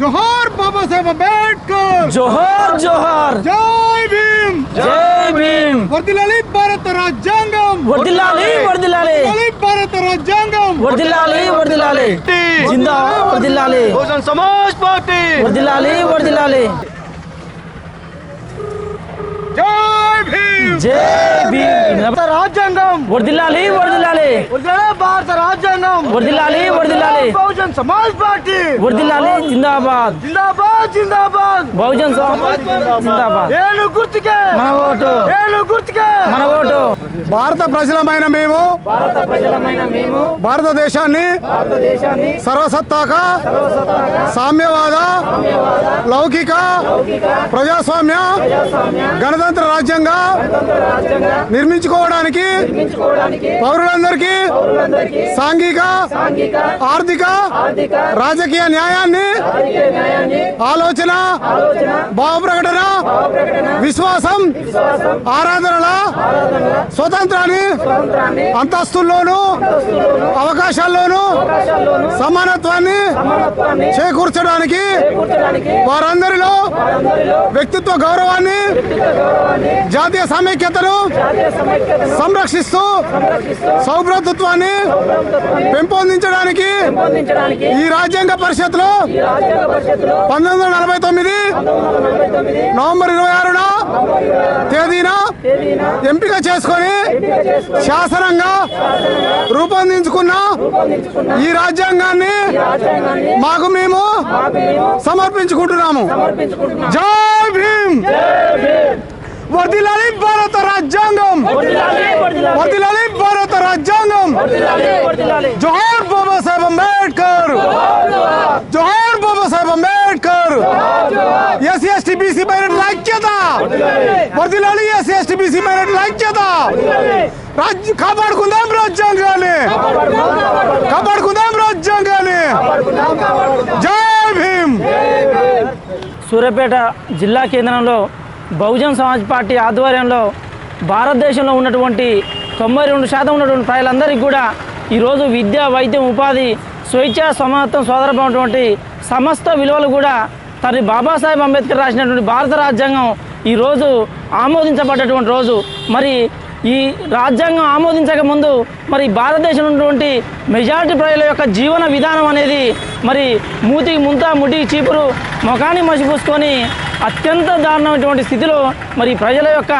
జోహార్ బాబాసాహెబ్ అంబేద్కర్ జోహార్ జోహార్ జై భీమ్ జై భీమ్ వర్దిలాలి భారత రాజ్యాంగం వర్దిల్లాలి వర్దిల్లాలి వర్దిలాలి భారత రాజ్యాంగం వర్దిల్లాలి వర్దిల్లాలి జిందా వర్దిల్లాలి బహుజన్ సమాజ్ పార్టీ వర్దిల్లాలి వర్దిల్లాలి జై భీమ్ జై భీమ్ రాజ్యాంగం. వర్దిల్లాలి భారత రాజ్యాంగం. వర్దిల్లాలి వర్దిల్లాలి బహుజన్ సమాజ్ పార్టీ. వర్దిల్లాలి జిందాబాద్. జిందాబాద్ జిందాబాద్. బహుజన్ సమాజ్ జిందాబాద్ ఏను గుర్తుకే. మన ఓటు. ఏను గుర్తుకే. మన ఓటు. భారత ప్రజలమైన మేము. భారత ప్రజలమైన మేము. భారతదేశాన్ని భారతదేశాన్ని సర్వసత్తాక సామ్యవాద లౌకిక ప్రజాస్వామ్య గణతంత్ర రాజ్యంగా నిర్మించుకోవడానికి పౌరులందరికీ సాంఘిక ఆర్థిక రాజకీయ న్యాయాన్ని ఆలోచన భావ ప్రకటన విశ్వాసం ఆరాధనల స్వతంత్రాన్ని అంతస్తుల్లోనూ అవకాశాల్లోనూ సమానత్వాన్ని చేకూర్చడానికి వారందరిలో వ్యక్తిత్వ గౌరవాన్ని జాతీయ సమైక్యతను సంరక్షిస్తూ సౌభ్రతత్వాన్ని పెంపొందించడానికి ఈ రాజ్యాంగ పరిషత్లో పంతొమ్మిది వందల నలభై తొమ్మిది నవంబర్ ఇరవై ఆరున తేదీన ఎంపిక చేసుకొని శాసనంగా రూపొందించుకున్న ఈ రాజ్యాంగాన్ని మాకు మేము సమర్పించుకుంటున్నాము. జై భీమ్! వర్దిలాలి భారత రాజ్యాంగం! వర్దిలాలి భారత రాజ్యాంగం! జోహార్ బాబాసాహెబ్ అంబేద్కర్ జోహార్ Babasaheb Ambedkar SC ST BC మైనార్టీల ఐక్యత వర్దిలాలి ఎస్సీ ఎస్టీ బీసీ మైనార్టీల ఐక్యత రాజ్య కాపాడుకుందాం రాజ్యాంగాన్ని. కాపాడుకుందాం రాజ్యాంగాన్ని. జై భీమ్. సూర్యాపేట జిల్లా కేంద్రంలో బహుజన్ సమాజ్ పార్టీ ఆధ్వర్యంలో భారతదేశంలో ఉన్నటువంటి తొంభై రెండు శాతం ఉన్నటువంటి ప్రజలందరికీ కూడా ఈరోజు విద్య వైద్యం ఉపాధి స్వేచ్ఛ సమానత్వం సోదరమైనటువంటి సమస్త విలువలు కూడా తండ్రి బాబాసాహెబ్ అంబేద్కర్ రాసినటువంటి భారత రాజ్యాంగం ఈరోజు ఆమోదించబడ్డటువంటి రోజు. మరి ఈ రాజ్యాంగం ఆమోదించక ముందు మరి భారతదేశంలో ఉన్నటువంటి మెజారిటీ ప్రజల యొక్క జీవన విధానం అనేది మరి మూతికి ముంత ముటికి చీపురు ముఖాన్ని మసిపూసుకొని అత్యంత దారుణమైనటువంటి స్థితిలో మరి ప్రజల యొక్క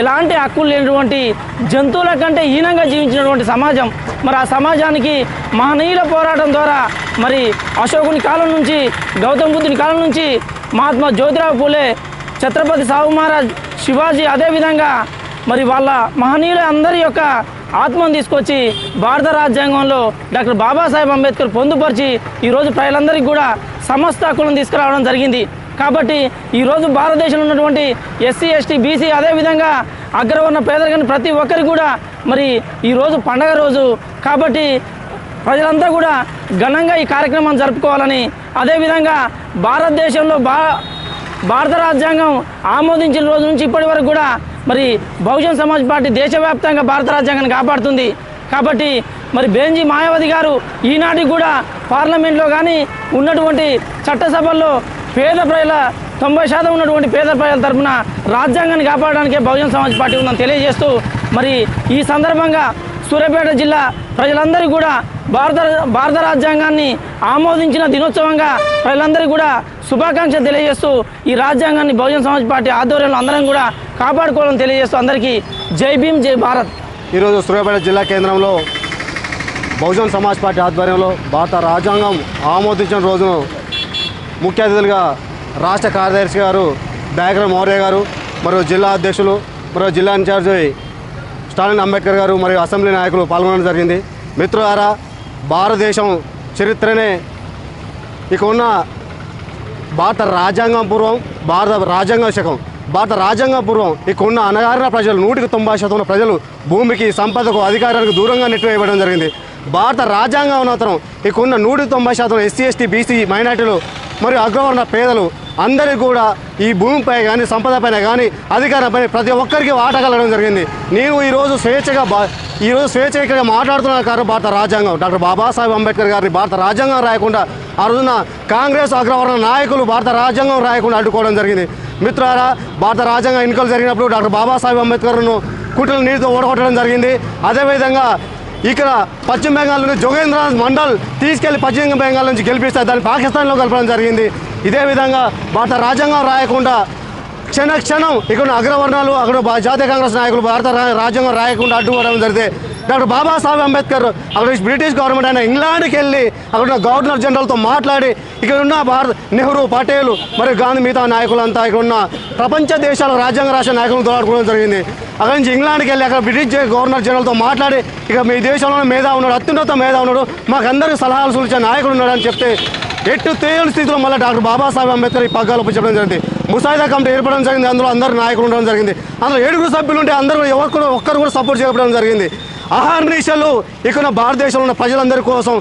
ఎలాంటి హక్కులు లేనటువంటి జంతువుల కంటే హీనంగా జీవించినటువంటి సమాజం. మరి ఆ సమాజానికి మహనీయుల పోరాటం ద్వారా మరి అశోకుని కాలం నుంచి గౌతమ బుద్ధుని కాలం నుంచి మహాత్మా జ్యోతిరావు పూలే ఛత్రపతి సాహు మహారాజ్ శివాజీ అదేవిధంగా మరి వాళ్ళ మహనీయుల అందరి యొక్క ఆత్మను తీసుకొచ్చి భారత రాజ్యాంగంలో డాక్టర్ బాబాసాహెబ్ అంబేద్కర్ పొందుపరిచి ఈరోజు ప్రజలందరికీ కూడా సమస్త హక్కులను తీసుకురావడం జరిగింది. కాబట్టి ఈరోజు భారతదేశంలో ఉన్నటువంటి ఎస్సీ ఎస్టీ బీసీ అదేవిధంగా అగ్రవర్ణ పేదరికని ప్రతి ఒక్కరికి కూడా మరి ఈరోజు పండగ రోజు కాబట్టి ప్రజలంతా కూడా ఘనంగా ఈ కార్యక్రమం జరుపుకోవాలని అదేవిధంగా భారతదేశంలో బా భారత రాజ్యాంగం ఆమోదించిన రోజు నుంచి ఇప్పటి వరకు కూడా మరి బహుజన్ సమాజ్ పార్టీ దేశవ్యాప్తంగా భారత రాజ్యాంగాన్ని కాపాడుతుంది. కాబట్టి మరి బేంజీ మాయావతి గారు ఈనాటికి కూడా పార్లమెంట్లో కానీ ఉన్నటువంటి చట్టసభల్లో పేద ప్రజల తొంభై శాతం ఉన్నటువంటి పేద ప్రజల తరపున రాజ్యాంగాన్ని కాపాడడానికే బహుజన్ సమాజ్ పార్టీ ఉందని తెలియజేస్తూ మరి ఈ సందర్భంగా సూర్యాపేట జిల్లా ప్రజలందరూ కూడా భారత భారత రాజ్యాంగాన్ని ఆమోదించిన దినోత్సవంగా ప్రజలందరికీ కూడా శుభాకాంక్షలు తెలియజేస్తూ ఈ రాజ్యాంగాన్ని బహుజన సమాజ్ పార్టీ ఆధ్వర్యంలో అందరం కూడా కాపాడుకోవాలని తెలియజేస్తూ అందరికీ జై భీమ్ జై భారత్. ఈరోజు సూర్యాపేట జిల్లా కేంద్రంలో బహుజన్ సమాజ్ పార్టీ ఆధ్వర్యంలో భారత రాజ్యాంగం ఆమోదించిన రోజును ముఖ్య అతిథులుగా రాష్ట్ర కార్యదర్శి గారు దయాకర్ మౌర్య గారు మరియు జిల్లా అధ్యక్షులు మరియు జిల్లా ఇన్ఛార్జి స్టాలిన్ అంబేద్కర్ గారు మరియు అసెంబ్లీ నాయకులు పాల్గొనడం జరిగింది. మిత్రులారా భారతదేశం చరిత్రనే. ఇక ఉన్న భారత రాజ్యాంగం పూర్వం భారత రాజ్యాంగ శకం భారత రాజ్యాంగ పూర్వం ఇక ఉన్న అనగారిన ప్రజలు నూటికి తొంభై శాతం ప్రజలు భూమికి సంపదకు అధికారానికి దూరంగా నెట్టివేయబడడం జరిగింది. భారత రాజ్యాంగం అనంతరం ఇక ఉన్న నూటికి తొంభై శాతం ఎస్సీ ఎస్టీ బీసీ మైనార్టీలు మరియు అగ్రవర్ణ పేదలు అందరికీ కూడా ఈ భూమిపై కానీ సంపదపైన కానీ అధికారంపై ప్రతి ఒక్కరికి వాటగలడం జరిగింది. నేను ఈరోజు స్వేచ్ఛగా బా ఈరోజు స్వేచ్ఛగా మాట్లాడుతున్నారు కారు భారత రాజ్యాంగం. డాక్టర్ బాబాసాహెబ్ అంబేద్కర్ గారిని భారత రాజ్యాంగం రాయకుండా ఆ రోజున కాంగ్రెస్ అగ్రవర్ణ నాయకులు భారత రాజ్యాంగం రాయకుండా అడ్డుకోవడం జరిగింది. మిత్రులారా భారత రాజ్యాంగ ఎన్నికలు జరిగినప్పుడు డాక్టర్ బాబాసాహెబ్ అంబేద్కర్ను కుట్రల నీటితో ఓడగొట్టడం జరిగింది. అదేవిధంగా ఇక్కడ పశ్చిమ బెంగాల్ నుండి జోగేంద్రనాథ్ మండల్ తీసుకెళ్ళి పశ్చిమ బెంగాల్ నుంచి గెలిపిస్తే దాన్ని పాకిస్తాన్లో కలపడం జరిగింది. ఇదే విధంగా భారత రాజ్యాంగం రాయకుండా క్షణ క్షణం ఇక్కడ అగ్రవర్ణాలు అక్కడ జాతీయ కాంగ్రెస్ నాయకులు భారత రాజ్యాంగం రాయకుండా అడ్డుకోవడం జరిగితే డాక్టర్ బాబాసాహెబ్ అంబేద్కర్ అక్కడ బ్రిటిష్ గవర్నమెంట్ అయిన ఇంగ్లాండ్కి వెళ్ళి అక్కడ ఉన్న గవర్నర్ జనరల్తో మాట్లాడి ఇక్కడ ఉన్న భారత్ నెహ్రూ పటేల్ మరియు గాంధీ మిగతా నాయకులంతా ఇక్కడ ఉన్న ప్రపంచ దేశాల రాజ్యాంగ రాష్ట్ర నాయకులను తోడుకోవడం జరిగింది. అక్కడ నుంచి ఇంగ్లాండ్కి వెళ్ళి అక్కడ బ్రిటిష్ గవర్నర్ జనరల్తో మాట్లాడి ఇక మీ దేశంలో మేధా ఉన్నాడు అత్యున్నత మేధా ఉన్నాడు మాకందరికీ సలహాలు సూచించే నాయకుడు ఉన్నాడు అని చెప్తే ఎట్టు తేలి స్థితిలో మళ్ళీ డాక్టర్ బాబాసాహెబ్ అంబేద్కర్ ఈ పగ్గాలు చెప్పడం జరిగింది. ముసాయిదా కమిటీ ఏర్పడడం జరిగింది. అందులో అందరు నాయకులు ఉండడం జరిగింది. అందులో ఏడుగురు సభ్యులు ఉంటే అందరూ ఎవరు కూడా ఒక్కరు కూడా సపోర్ట్ చేయడం జరిగింది. అహర్నిశలు ఇక్కడ భారతదేశంలో ఉన్న ప్రజలందరి కోసం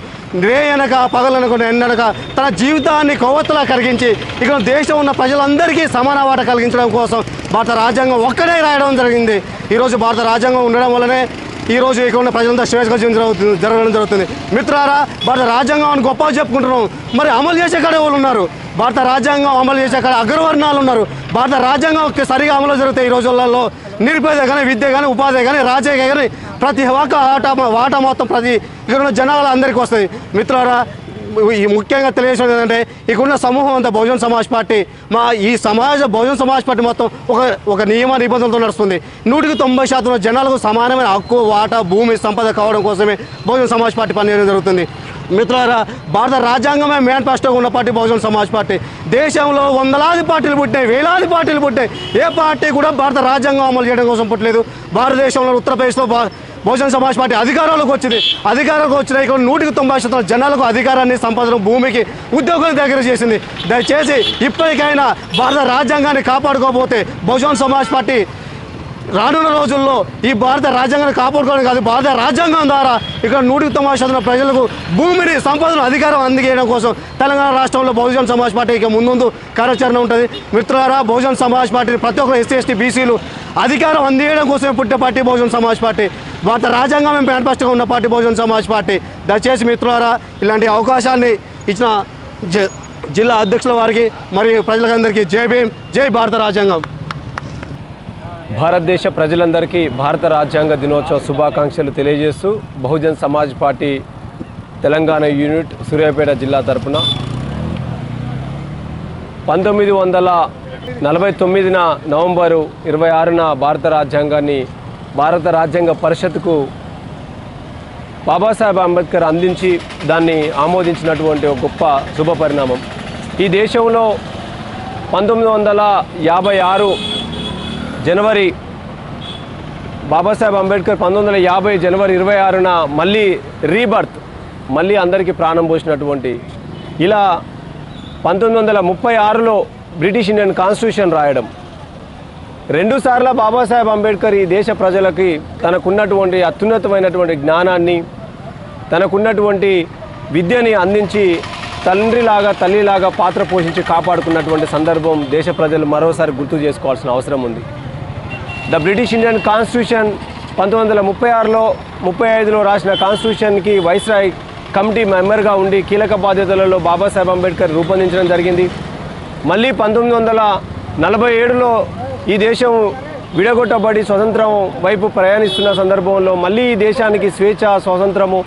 రే అనక పగలనక ఎండనక తన జీవితాన్ని కొవ్వొత్తులా కలిగించి ఇక్కడ దేశం ఉన్న ప్రజలందరికీ సమాన వాట కలిగించడం కోసం భారత రాజ్యాంగం ఒక్కడే రాయడం జరిగింది. ఈరోజు భారత రాజ్యాంగం ఉండడం వల్లనే ఈ రోజు ఇక్కడ ప్రజలంతా శ్రేష్గా జరుగుతుంది జరగడం జరుగుతుంది. మిత్రారా భారత రాజ్యాంగం అని గొప్పగా చెప్పుకుంటున్నాం. మరి అమలు చేసే కాడ వాళ్ళు ఉన్నారు. భారత రాజ్యాంగం అమలు చేసే కాడ అగ్రవర్ణాలు ఉన్నారు. భారత రాజ్యాంగం సరిగా అమలు జరుగుతాయి ఈ రోజులలో నిరుపేద కానీ విద్య కానీ ఉపాధి కానీ రాజకీయ కానీ ప్రతి ఒక్క ఆట వాటా మొత్తం ప్రతి ఇక్కడ ఉన్న జనాలు అందరికీ వస్తుంది మిత్రులారా ఈ ముఖ్యంగా తెలియజేసేది ఏంటంటే ఇక్కడున్న సమూహం అంతా బహుజన్ సమాజ్ పార్టీ. మా ఈ సమాజ బహుజన్ సమాజ్ పార్టీ మొత్తం ఒక ఒక నియమ నిబంధనలతో నడుస్తుంది. నూటికి తొంభై శాతం జనాలకు సమానమైన హక్కు వాటా భూమి సంపద కావడం కోసమే బహుజన్ సమాజ్ పార్టీ పనిచేయడం జరుగుతుంది. మిత్రులారా భారత రాజ్యాంగమే మేనిఫెస్టోగా ఉన్న పార్టీ బహుజన్ సమాజ్ పార్టీ. దేశంలో వందలాది పార్టీలు పుట్టినాయి వేలాది పార్టీలు పుట్టాయి ఏ పార్టీ కూడా భారత రాజ్యాంగం అమలు చేయడం కోసం పుట్టలేదు. భారతదేశంలో ఉత్తరప్రదేశ్లో భా- బహుజన సమాజ్ పార్టీ అధికారంలోకి వచ్చింది. అధికారంలోకి వచ్చిన ఇక్కడ నూటికి తొంభై శాతం జనాలకు అధికారాన్ని సంపాదన భూమికి ఉద్యోగుల దగ్గర చేసింది. దయచేసి ఇప్పటికైనా భారత రాజ్యాంగాన్ని కాపాడుకోకపోతే బహుజన సమాజ్ పార్టీ రానున్న రోజుల్లో ఈ భారత రాజ్యాంగాన్ని కాపాడుకోవడం కాదు భారత రాజ్యాంగం ద్వారా ఇక్కడ నూటికి తొమ్మిది శాతం ప్రజలకు భూమిని సంపదను అధికారం అందజేయడం కోసం తెలంగాణ రాష్ట్రంలో బహుజన్ సమాజ్ పార్టీ ఇక ముందు కార్యాచరణ ఉంటుంది. మిత్రులారా బహుజన్ సమాజ్ పార్టీ ప్రతి ఒక్కరు ఎస్సీ ఎస్టీ బీసీలు అధికారం అందజేయడం కోసమే పుట్టిన పార్టీ బహుజన్ సమాజ్ పార్టీ. భారత రాజ్యాంగం మేనిఫెస్టోగా ఉన్న పార్టీ బహుజన్ సమాజ్ పార్టీ? దయచేసి మిత్రులారా ఇలాంటి అవకాశాన్ని ఇచ్చిన జ- జిల్లా అధ్యక్షుల వారికి మరియు ప్రజలందరికీ జై భీమ్ జై భారత రాజ్యాంగం. భారతదేశ ప్రజలందరికీ భారత రాజ్యాంగ దినోత్సవ శుభాకాంక్షలు తెలియజేస్తూ బహుజన్ సమాజ్ పార్టీ తెలంగాణ యూనిట్ సూర్యాపేట జిల్లా తరపున. పంతొమ్మిది వందల నలభై తొమ్మిదిన నవంబరు ఇరవై ఆరున భారత రాజ్యాంగాన్ని భారత రాజ్యాంగ పరిషత్కు బాబాసాహెబ్ అంబేద్కర్ అందించి దాన్ని ఆమోదించినటువంటి ఒక గొప్ప శుభ పరిణామం ఈ దేశంలో పంతొమ్మిది వందల యాభై ఆరు జనవరి బాబాసాహెబ్ అంబేద్కర్ పంతొమ్మిది వందల యాభై జనవరి ఇరవై ఆరున మళ్ళీ రీబర్త్ మళ్ళీ అందరికీ ప్రాణం పోసినటువంటి ఇలా పంతొమ్మిది వందల ముప్పై ఆరులో బ్రిటిష్ ఇండియన్ కాన్స్టిట్యూషన్ రాయడం. రెండుసార్లు బాబాసాహెబ్ అంబేద్కర్ ఈ దేశ ప్రజలకి తనకున్నటువంటి అత్యున్నతమైనటువంటి జ్ఞానాన్ని తనకున్నటువంటి విద్యని అందించి తండ్రిలాగా తల్లిలాగా పాత్ర పోషించి కాపాడుకున్నటువంటి సందర్భం దేశ ప్రజలు మరోసారి గుర్తు చేసుకోవాల్సిన అవసరం ఉంది. ద బ్రిటిష్ ఇండియన్ కాన్స్టిట్యూషన్ పంతొమ్మిది వందల ముప్పై ఆరులో ముప్పై ఐదులో రాసిన కాన్స్టిట్యూషన్కి వైస్రాయ్ కమిటీ మెంబర్గా ఉండి కీలక బాధ్యతలలో బాబాసాహెబ్ అంబేద్కర్ రూపొందించడం జరిగింది. మళ్ళీ పంతొమ్మిది వందల నలభై ఏడులో ఈ దేశం విడగొట్టబడి స్వతంత్రం వైపు ప్రయాణిస్తున్న సందర్భంలో మళ్ళీ ఈ దేశానికి స్వేచ్ఛ స్వాతంత్రము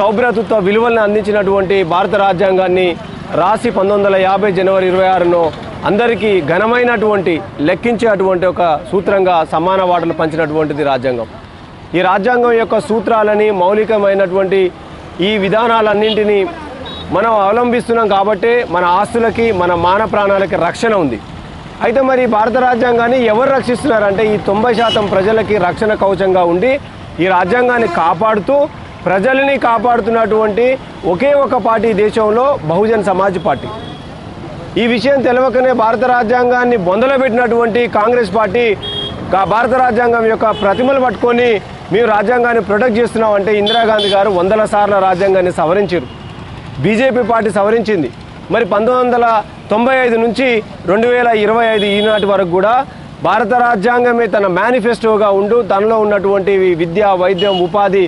సౌభ్రతత్వ విలువలను అందించినటువంటి భారత రాజ్యాంగాన్ని రాసి పంతొమ్మిది వందల యాభై జనవరి ఇరవై ఆరును అందరికీ ఘనమైనటువంటి లెక్కించేటువంటి ఒక సూత్రంగా సమాన వాటలు పంచినటువంటిది రాజ్యాంగం. ఈ రాజ్యాంగం యొక్క సూత్రాలని మౌలికమైనటువంటి ఈ విధానాలన్నింటినీ మనం అవలంబిస్తున్నాం కాబట్టి మన ఆస్తులకి మన మాన ప్రాణాలకి రక్షణ ఉంది. అయితే మరి భారత రాజ్యాంగాన్ని ఎవరు రక్షిస్తున్నారంటే ఈ తొంభై శాతం ప్రజలకి రక్షణ కవచంగా ఉండి ఈ రాజ్యాంగాన్ని కాపాడుతూ ప్రజలని కాపాడుతున్నటువంటి ఒకే ఒక పార్టీ దేశంలో బహుజన్ సమాజ్ పార్టీ. ఈ విషయం తెలవకనే భారత రాజ్యాంగాన్ని బొందలో పెట్టినటువంటి కాంగ్రెస్ పార్టీ భారత రాజ్యాంగం యొక్క ప్రతిమలు పట్టుకొని మేము రాజ్యాంగాన్ని ప్రొటెక్ట్ చేస్తున్నామంటే ఇందిరాగాంధీ గారు వందల సార్ల రాజ్యాంగాన్ని సవరించారు. BJP party సవరించింది. మరి పంతొమ్మిది వందల తొంభై ఐదు నుంచి రెండు వేల ఇరవై ఐదు ఈనాటి వరకు కూడా భారత రాజ్యాంగమే తన మేనిఫెస్టోగా ఉండు తనలో ఉన్నటువంటి విద్య వైద్యం ఉపాధి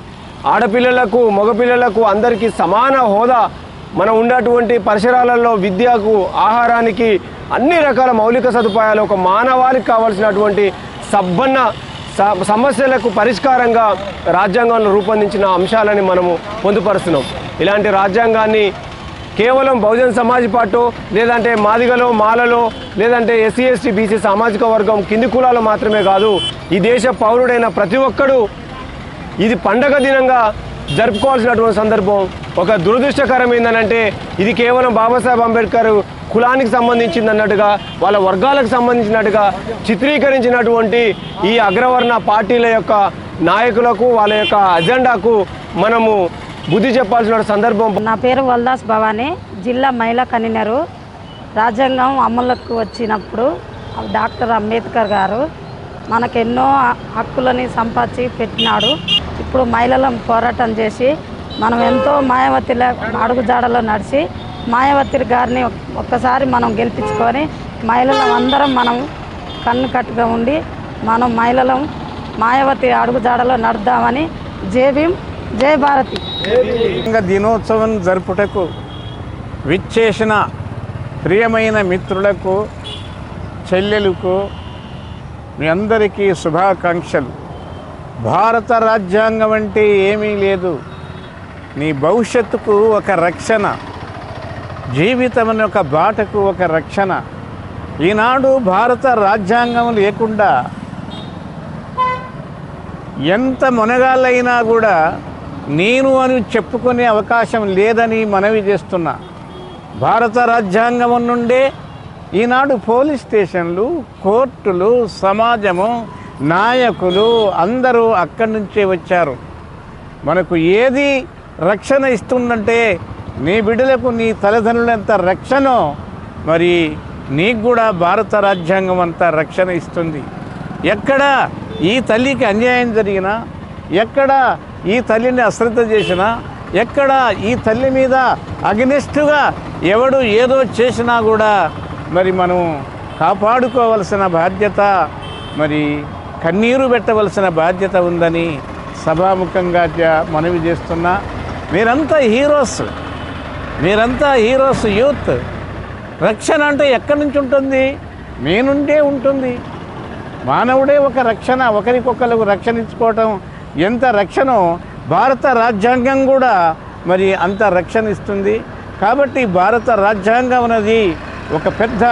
ఆడపిల్లలకు మగపిల్లలకు అందరికీ సమాన హోదా మనం ఉన్నటువంటి పరిసరాలలో విద్యకు ఆహారానికి అన్ని రకాల మౌలిక సదుపాయాలు ఒక మానవాళికి కావాల్సినటువంటి సబ్బన్న స- సమస్యలకు పరిష్కారంగా రాజ్యాంగంలో రూపొందించిన అంశాలని మనము పొందుపరుస్తున్నాం. ఇలాంటి రాజ్యాంగాన్ని కేవలం బహుజన్ సమాజ్ పార్టీ లేదంటే మాదిగలో మాలలో లేదంటే ఎస్సీ ఎస్టీ బీసీ సామాజిక వర్గం కింది కులాలు మాత్రమే కాదు ఈ దేశ పౌరుడైన ప్రతి ఒక్కడు ఇది పండగ దినంగా జరుపుకోవాల్సినటువంటి సందర్భం ఒక దురదృష్టకరం ఏంటంటే ఇది కేవలం బాబాసాహెబ్ అంబేద్కర్ కులానికి సంబంధించింది అన్నట్టుగా వాళ్ళ వర్గాలకు సంబంధించినట్టుగా చిత్రీకరించినటువంటి ఈ అగ్రవర్ణ పార్టీల యొక్క నాయకులకు వాళ్ళ యొక్క అజెండాకు మనము బుద్ధి చెప్పాల్సిన సందర్భం. నా పేరు వల్దాస్ భవానీ జిల్లా మహిళా కన్వీనరు. రాజ్యాంగం అమలుకు వచ్చినప్పుడు డాక్టర్ అంబేద్కర్ గారు మనకెన్నో హక్కులని సంపాదించి పెట్టినాడు. ఇప్పుడు మహిళలం పోరాటం చేసి మనం ఎంతో మాయావతిల అడుగుజాడలో నడిచి మాయావతి గారిని ఒక్కసారి మనం గెలిపించుకొని మహిళలం అందరం మనం కన్ను కట్టుగా ఉండి మనం మహిళలం మాయావతి అడుగుజాడలో నడుద్దామని జై భీమ్ జై భారతి. దినోత్సవం జరుపుటకు విచ్చేసిన ప్రియమైన మిత్రులకు చెల్లెలకు మీ అందరికీ శుభాకాంక్షలు. భారత రాజ్యాంగం అంటే ఏమీ లేదు. నీ భవిష్యత్తుకు ఒక రక్షణ జీవితం అనే ఒక బాటకు ఒక రక్షణ. ఈనాడు భారత రాజ్యాంగం లేకుండా ఎంత మునగాళ్ళైనా కూడా నేను అని చెప్పుకునే అవకాశం లేదని మనవి చేస్తున్నా. భారత రాజ్యాంగం నుండే ఈనాడు పోలీస్ స్టేషన్లు కోర్టులు సమాజము నాయకులు అందరూ అక్కడి నుంచే వచ్చారు. మనకు ఏది రక్షణ ఇస్తుందంటే నీ బిడ్డలకు నీ తల్లిదండ్రులంత రక్షణో మరి నీకు కూడా భారత రాజ్యాంగం అంతా రక్షణ ఇస్తుంది. ఎక్కడ ఈ తల్లికి అన్యాయం జరిగినా ఎక్కడ ఈ తల్లిని అశ్రద్ధ చేసినా ఎక్కడ ఈ తల్లి మీద అగ్నిష్ఠుగా ఎవడు ఏదో చేసినా కూడా మరి మనం కాపాడుకోవలసిన బాధ్యత మరి కన్నీరు పెట్టవలసిన బాధ్యత ఉందని సభాముఖంగా మనవి చేస్తున్నా మీరంతా హీరోస్. మీరంతా హీరోస్ యూత్. రక్షణ అంటే ఎక్కడి నుంచి ఉంటుంది? మీ నుండే ఉంటుంది. మానవుడే ఒక రక్షణ ఒకరికొకరికి రక్షణ ఇచ్చుకోవటం ఎంత రక్షణో భారత రాజ్యాంగం కూడా మరి అంత రక్షణ ఇస్తుంది. కాబట్టి భారత రాజ్యాంగం అనేది ఒక పెద్ద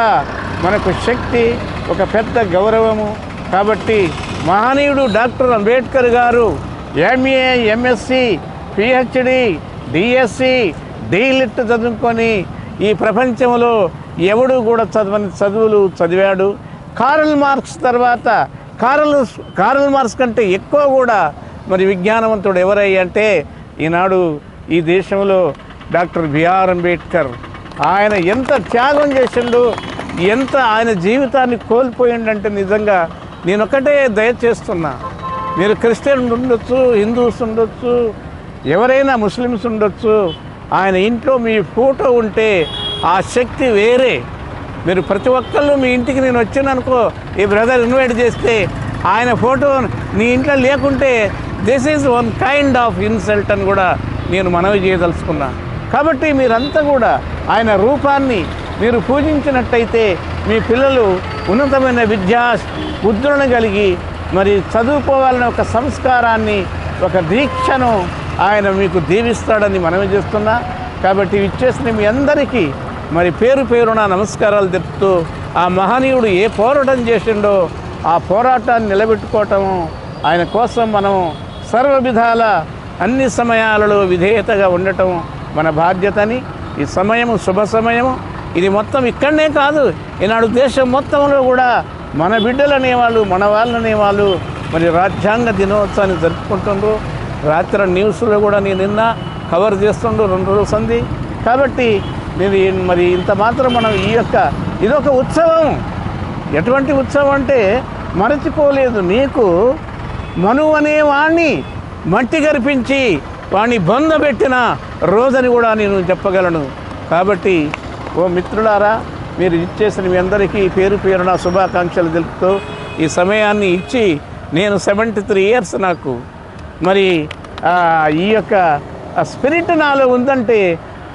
మనకు శక్తి ఒక పెద్ద గౌరవము కాబట్టి మహనీయుడు డాక్టర్ అంబేద్కర్ గారు MA MSc PhD DSc DLit చదువుకొని ఈ ప్రపంచంలో ఎవడు కూడా చదవని చదువులు చదివాడు. కారల్ మార్క్స్ తర్వాత కారల్ కారల్ మార్క్స్ కంటే ఎక్కువ కూడా మరి విజ్ఞానవంతుడు ఎవరయ్యంటే ఈనాడు ఈ దేశంలో డాక్టర్ బిఆర్ అంబేద్కర్. ఆయన ఎంత త్యాగం చేసిండు ఎంత ఆయన జీవితాన్ని కోల్పోయిండంటే నిజంగా నేనొక్కటే దయచేస్తున్నా. మీరు క్రిస్టియన్ ఉండొచ్చు హిందూస్ ఉండొచ్చు ఎవరైనా ముస్లిమ్స్ ఉండొచ్చు ఆయన ఇంట్లో మీ ఫోటో ఉంటే ఆ శక్తి వేరే. మీరు ప్రతి ఒక్కళ్ళు మీ ఇంటికి నేను వచ్చాననుకో ఈ బ్రదర్ ఇన్వైట్ చేస్తే ఆయన ఫోటో నీ ఇంట్లో లేకుంటే this is one kind of insult అని కూడా నేను మనవి చేయదలుచుకున్నా. కాబట్టి మీరంతా కూడా ఆయన రూపాన్ని మీరు పూజించినట్టయితే మీ పిల్లలు ఉన్నతమైన విద్యా ఉద్రణ కలిగి మరి చదువుకోవాలనే ఒక సంస్కారాన్ని ఒక దీక్షను ఆయన మీకు దీవిస్తాడని మనవి చేస్తున్నా. కాబట్టి ఇచ్చేసిన మీ అందరికీ మరి పేరు పేరున నమస్కారాలు తెలుపుతూ ఆ మహనీయుడు ఏ పోరాటం చేసిండో ఆ పోరాటాన్ని నిలబెట్టుకోవటము ఆయన కోసం మనం సర్వ విధాల అన్ని సమయాలలో విధేయతగా ఉండటం మన బాధ్యతని. ఈ సమయము శుభ సమయము. ఇది మొత్తం ఇక్కడనే కాదు. ఈనాడు దేశం మొత్తంలో కూడా మన బిడ్డలనే వాళ్ళు మన వాళ్ళనే వాళ్ళు మరి రాజ్యాంగ దినోత్సవాన్ని జరుపుకుంటుండ్రు. రాత్రి న్యూస్లో కూడా నేను నిన్న కవర్ చేస్తుండ్రు రెండు రోజులు సంది కాబట్టి నేను మరి ఇంత మాత్రం మనం ఈ యొక్క ఇదొక ఉత్సవం. ఎటువంటి ఉత్సవం అంటే మరచిపోలేదు నీకు. మనువు అనే వాణ్ణి మట్టి గరిపించి వాణ్ణి బొందబెట్టిన రోజని కూడా నేను చెప్పగలను. కాబట్టి ఓ మిత్రులారా మీరు ఇచ్చేసిన మీ అందరికీ పేరు పేరున శుభాకాంక్షలు తెలుపుతూ ఈ సమయాన్ని ఇచ్చి నేను సెవెంటీ త్రీ ఇయర్స్ నాకు. మరి ఈ యొక్క స్పిరిట్ నాలో ఉందంటే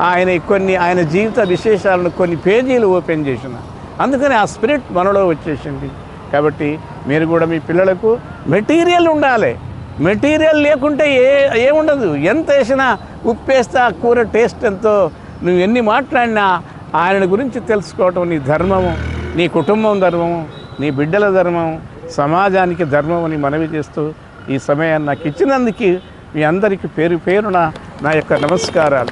ఆయన కొన్ని ఆయన జీవిత విశేషాలను కొన్ని పేజీలు ఓపెన్ చేసిన. అందుకని ఆ స్పిరిట్ మనలో వచ్చేసింది. కాబట్టి మీరు కూడా మీ పిల్లలకు మెటీరియల్ ఉండాలి. మెటీరియల్ లేకుంటే ఏ ఏముండదు. ఎంత వేసినా ఉప్పు వేస్తే ఆ కూర టేస్ట్ ఎంతో. నువ్వు ఎన్ని మాట్లాడినా ఆయన గురించి తెలుసుకోవటం నీ ధర్మము నీ కుటుంబం ధర్మము నీ బిడ్డల ధర్మం సమాజానికి ధర్మం అని మనవి చేస్తూ ఈ సమయాన్ని నాకు ఇచ్చినందుకు మీ అందరికీ పేరు పేరున నా యొక్క నమస్కారాలు.